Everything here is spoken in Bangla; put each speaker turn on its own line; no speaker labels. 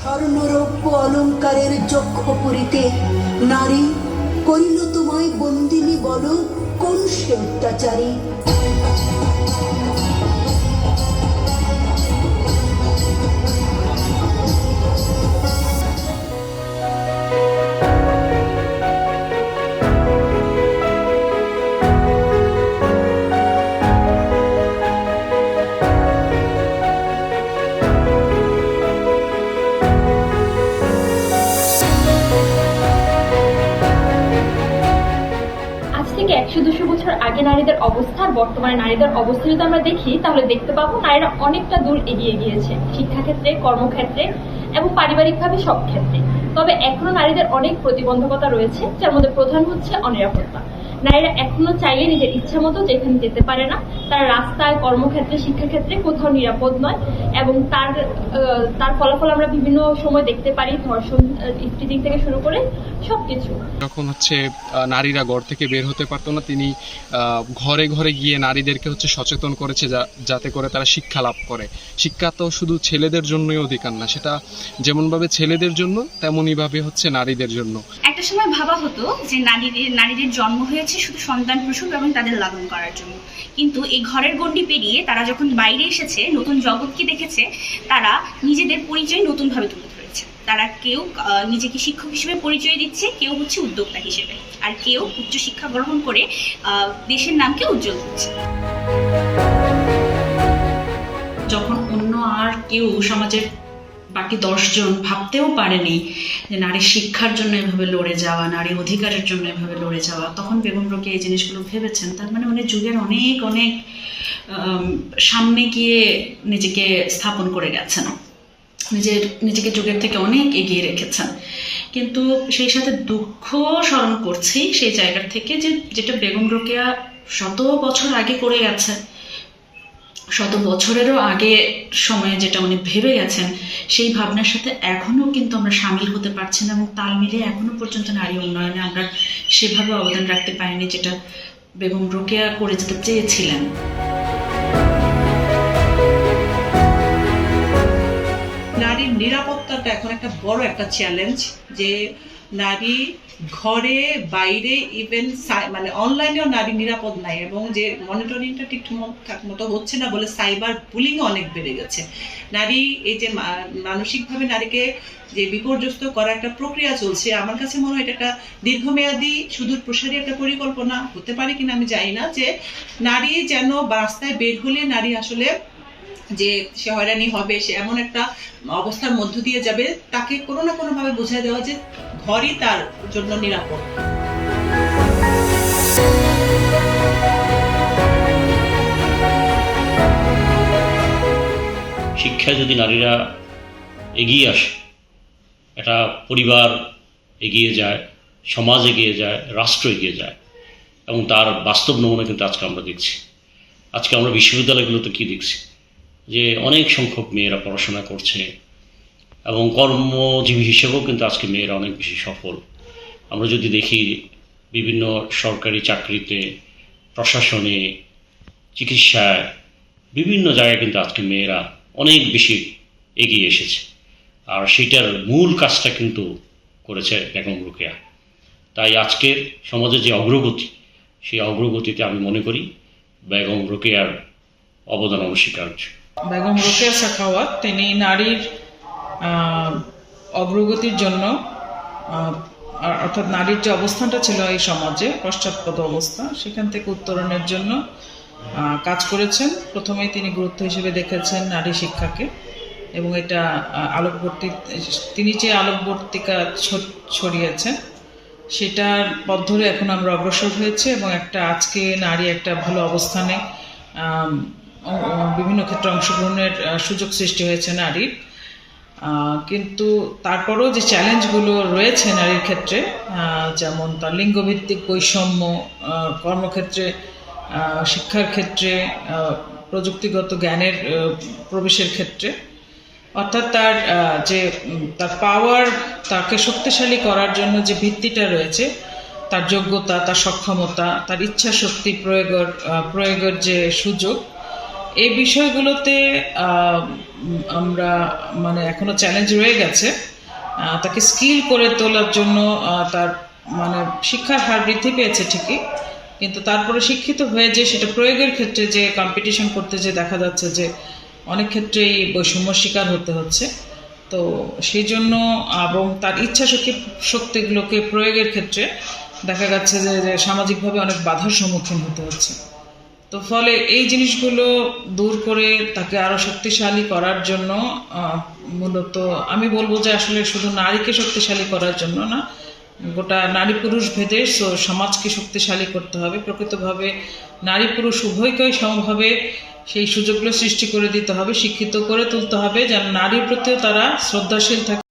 স্বর্ণরৌপ্য অলঙ্কারের যক্ষ পুরীতে নারী করিল তোমায় বন্দিনী বলো কোন সে অত্যাচারী?
বছর আগে নারীদের অবস্থা বর্তমানে নারীদের অবস্থা যদি আমরা দেখি, তাহলে দেখতে পাবো নারীরা অনেকটা দূর এগিয়ে গিয়েছে। শিক্ষাক্ষেত্রে, কর্মক্ষেত্রে এবং পারিবারিকভাবে সব ক্ষেত্রে। তবে এখনও নারীদের অনেক প্রতিবন্ধকতা রয়েছে, যার মধ্যে প্রধান হচ্ছে অনিরাপত্তা। নারীরা এখনও চাইলে নিজের ইচ্ছা মতো যেখানে যেতে পারে না, তারা রাস্তায়, কর্মক্ষেত্রে, শিক্ষাক্ষেত্রে কোথাও নিরাপদ নয় এবং তার তার ফলাফল আমরা বিভিন্ন সময় দেখতে পারি, ধর্ষণ ইত্যাদি থেকে শুরু করে সবকিছু।
যখন হচ্ছে নারীরা ঘর থেকে বের হতে পারতো না, তিনি ঘরে ঘরে গিয়ে নারীদেরকে হচ্ছে সচেতন করেছে যাতে করে তারা শিক্ষা লাভ করে। শিক্ষা তো শুধু ছেলেদের জন্যই অধিকার না, সেটা যেমনভাবে ছেলেদের জন্য তেমনই ভাবে হচ্ছে নারীদের জন্য।
একটা সময় ভাবা হতো যে নারীদের নারীদের জন্ম হয়েছে শুধু সন্তান প্রসব এবং তাদের লালন করার জন্য। কিন্তু এই ঘরের গণ্ডি পেরিয়ে তারা যখন বাইরে এসেছে, নতুন জগৎকে দেখেছে, তারা নিজেদের পরিচয় নতুনভাবে তুলে ধরেছে। তারা কেউ নিজেকে শিক্ষক হিসেবে পরিচয় দিচ্ছে, কেউ হচ্ছে উদ্যোক্তা হিসেবে। আর কেউ উচ্চশিক্ষা গ্রহণ করে দেশের নামকে উজ্জ্বল করছে।
যখন অন্য আর কেউ সমাজের বাকি দশজন ভাবতেও পারেনি যে নারী শিক্ষার জন্য এভাবে লড়ে যাওয়া, নারী অধিকারের জন্য এভাবে লড়ে যাওয়া। তখন বেগম রোকে এই জিনিসগুলো ভেবেছেন। তার মানে উনি যুগের অনেক অনেক সামনে গিয়ে নিজেকে স্থাপন করে গেছেন। নিজের, নিজেকে যুগের থেকে অনেক এগিয়ে রেখেছেন। কিন্তু সেই সাথে দুঃখ স্মরণ করছি সেই জায়গার থেকে যে, যেটা বেগম রোকেয়া শত বছর আগে করে গেছে শত বছরেরও আগে সময়ে যেটা উনি ভেবে গেছেন, সেই ভাবনার সাথে এখনও কিন্তু আমরা সামিল হতে পারছি না এবং তাল মিলিয়ে এখনও পর্যন্ত নারী উন্নয়নে আমরা সেভাবে অবদান রাখতে পারিনি যেটা বেগম রোকেয়া করে যেতে চেয়েছিলেন।
নারীর নিরাপত্তাটা এখন একটা বড় একটা চ্যালেঞ্জ যে নারী ঘরে, বাইরে ইভেন মানে অনলাইনেও নারী নিরাপদ নাই এবং যে মনিটরিংটা ঠিকঠাক মতো হচ্ছে না বলে সাইবার বুলিং অনেক বেড়ে গেছে। নারী, এই যে মানসিকভাবে নারীকে যে বিপর্যস্ত করার একটা প্রক্রিয়া চলছে, আমার কাছে মনে হয় এটা একটা দীর্ঘমেয়াদী সুদূর প্রসারী একটা পরিকল্পনা। হতে পারে কিনা আমি জানি না যে নারী যেন বা রাস্তায় বের হলে নারী আসলে যে সে হয়রানি হবে, সে এমন একটা অবস্থার মধ্য দিয়ে যাবে, তাকে কোনো না কোনো ভাবে বোঝায় দেওয়া যে ঘরই তার জন্য নিরাপদ।
শিক্ষায় যদি নারীরা এগিয়ে আসে এটা পরিবার এগিয়ে যায়, সমাজ এগিয়ে যায়, রাষ্ট্র এগিয়ে যায়, এবং তার বাস্তব নমুনা কিন্তু আজকে আমরা দেখছি। আজকে আমরা বিশ্ববিদ্যালয়গুলোতে কি দেখছি? যে অনেক সংখ্যক মেয়েরা পড়াশোনা করছে এবং কর্মজীবী হিসেবেও কিন্তু আজকে মেয়েরা অনেক বেশি সফল। আমরা যদি দেখি বিভিন্ন সরকারি চাকরিতে, প্রশাসনে, চিকিৎসায়, বিভিন্ন জায়গায় কিন্তু আজকে মেয়েরা অনেক বেশি এগিয়ে এসেছে। আর সেটার মূল কাজটা কিন্তু করেছে বেগম রোকেয়া। তাই আজকের সমাজের যে অগ্রগতি, সেই অগ্রগতিতে আমি মনে করি বেগম রোকেয়ার অবদান অনস্বীকার্য।
বেগম রোকেয়া সাখাওয়াত তিনি নারীর অগ্রগতির জন্য অর্থাৎ নারীর যে অবস্থানটা ছিল এই সমাজে, পশ্চাৎপদ অবস্থা, সেখান থেকে উত্তরণের জন্য কাজ করেছেন। প্রথমেই তিনি গুরুত্ব হিসেবে দেখেছেন নারী শিক্ষাকে, এবং এটা আলোকবর্তী, তিনি যে আলোকবর্তিকা ছড়িয়েছেন, সেটার পথ ধরে এখন আমরা অগ্রসর হয়েছে, এবং একটা আজকে নারী একটা ভালো অবস্থানে বিভিন্ন ক্ষেত্রে অংশগ্রহণের সুযোগ সৃষ্টি হয়েছে নারীর। কিন্তু তারপরেও যে চ্যালেঞ্জগুলো রয়েছে নারীর ক্ষেত্রে যেমন তার লিঙ্গভিত্তিক বৈষম্য কর্মক্ষেত্রে শিক্ষার ক্ষেত্রে প্রযুক্তিগত জ্ঞানের প্রবেশের ক্ষেত্রে, অর্থাৎ তার যে তার পাওয়ার তাকে শক্তিশালী করার জন্য যে ভিত্তিটা রয়েছে, তার যোগ্যতা, তার সক্ষমতা, তার ইচ্ছা শক্তি প্রয়োগের প্রয়োগের যে সুযোগ এই বিষয়গুলোতে আমরা মানে এখনও চ্যালেঞ্জ রয়ে গেছে। তাকে স্কিল করে তোলার জন্য তার মানে শিক্ষার হার বৃদ্ধি পেয়েছে ঠিকই। কিন্তু তারপরে শিক্ষিত হয়ে যে, সেটা প্রয়োগের ক্ষেত্রে যে কম্পিটিশন করতে যে, দেখা যাচ্ছে যে, অনেক ক্ষেত্রেই বৈষম্য শিকার হতে হচ্ছে। তো সেই জন্য, এবং তার ইচ্ছা শক্তি, শক্তিগুলোকে প্রয়োগের ক্ষেত্রে দেখা যাচ্ছে যে সামাজিকভাবে অনেক বাধার সম্মুখীন হতে হচ্ছে। তো ফলে এই জিনিসগুলো দূর করে তাকে আরও শক্তিশালী করার জন্য মূলত আমি বলব যে আসলে শুধু নারীকে শক্তিশালী করার জন্য না, গোটা নারী পুরুষ ভেদে সমাজকে শক্তিশালী করতে হবে। প্রকৃতভাবে নারী পুরুষ উভয়কেই সমভাবে সেই সুযোগগুলো সৃষ্টি করে দিতে হবে, শিক্ষিত করে তুলতে হবে, যেন নারীর প্রতিও তারা শ্রদ্ধাশীল থাকে।